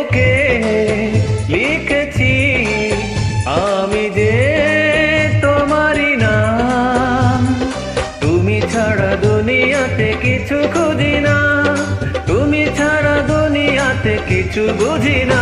বুকে লিখেছি আমি যে তোমারই নাম। তুমি ছাড়া দুনিয়াতে কিছু খুঁজি না। তুমি ছাড়া দুনিয়াতে কিছু বুঝি না।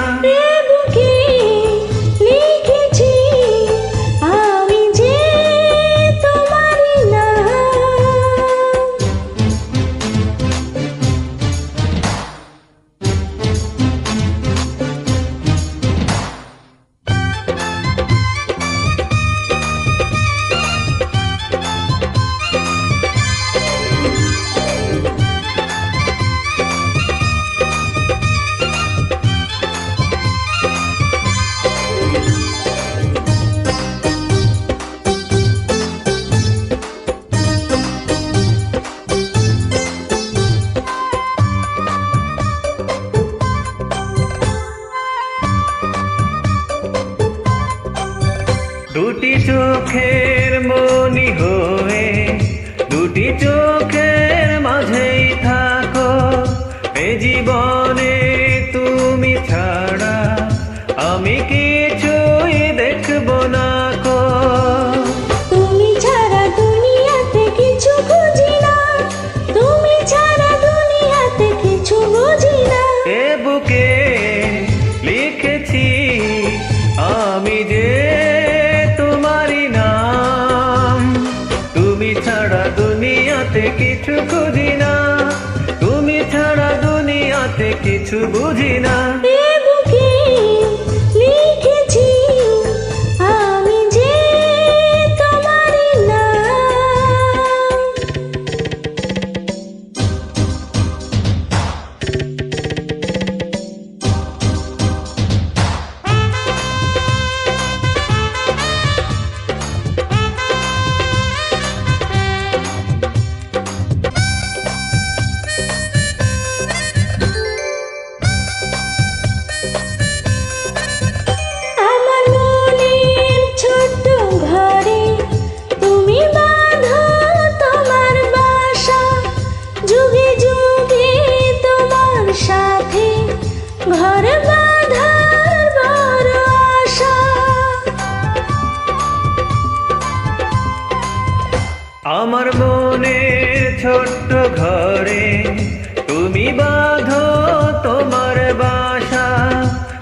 চোখের মনি হয়ে দুটি চোখের মাঝেই থাকো। এ জীবনে তুমি ছাড়া আমি কিছুই কিছু খুঁজি না। তুমি ছাড়া দুনিয়াতে কিছু বুঝি না। আমার মনের ছোট্ট ঘরে। তুমি বাঁধো তোমার বাসা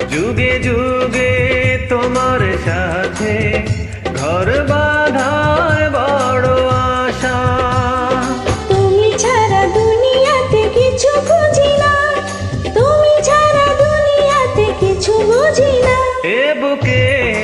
যুগে যুগে তোমার সাথে। ঘর বাঁধার বড় আশা। তুমি ছাড়া দুনিয়াতে কিছু না। তুমি ছাড়া দুনিয়াতে কিছু বুঝি না। এ বুকে